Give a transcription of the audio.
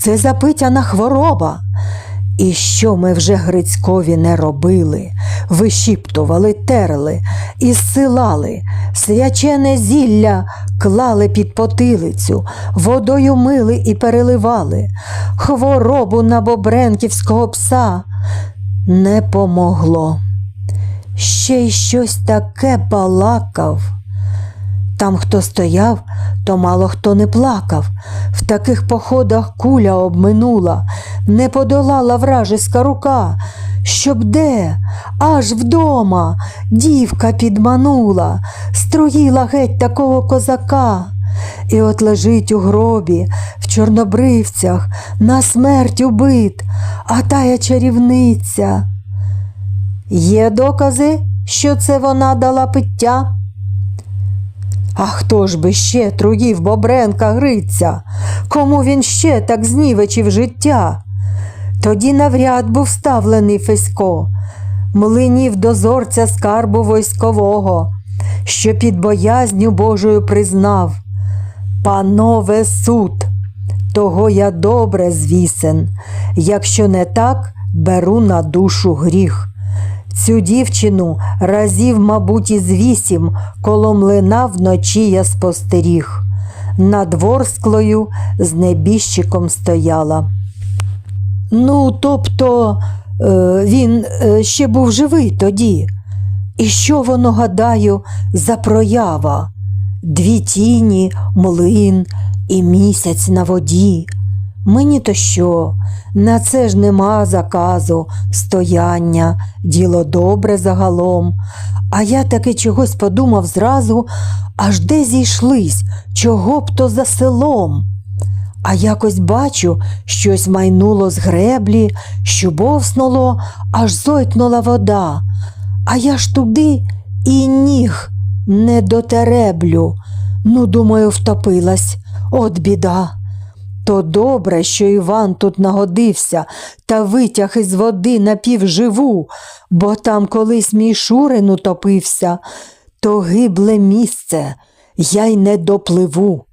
це запитяна хвороба. І що ми вже Грицькові не робили, вишіптували, терли і зсилали, свячене зілля клали під потилицю, водою мили і переливали, хворобу на бобренківського пса не помогло. Ще й щось таке балакав. Там, хто стояв, то мало хто не плакав. В таких походах куля обминула, не подолала вражеська рука. Щоб де, аж вдома, дівка підманула, струїла геть такого козака. І от лежить у гробі, в чорнобривцях, на смерть убит, а тая чарівниця. Є докази, що це вона дала пиття? А хто ж би ще труїв Бобренка Гриця? Кому він ще так знівечив життя? Тоді навряд був ставлений Фесько, млинів дозорця скарбу військового, що під боязню Божою признав. Панове суд, того я добре звісен, якщо не так, беру на душу гріх. Цю дівчину разів, мабуть, із вісім коло млина вночі я спостеріг. Над ворсклою з небіжчиком стояла. Ну, тобто е, він е, ще був живий тоді. І що воно, гадаю, за проява? Дві тіні, млин і місяць на воді. Мені то що? На це ж нема заказу, стояння, діло добре загалом. А я таки чогось подумав зразу, аж де зійшлись, чого б то за селом. А якось бачу, щось майнуло з греблі, що бовснуло, аж зойкнула вода. А я ж туди і ніг не дотереблю. Ну, думаю, втопилась. От біда. То добре, що Іван тут нагодився та витяг із води напівживу, бо там колись мій Шурин утопився, то гибле місце, я й не допливу.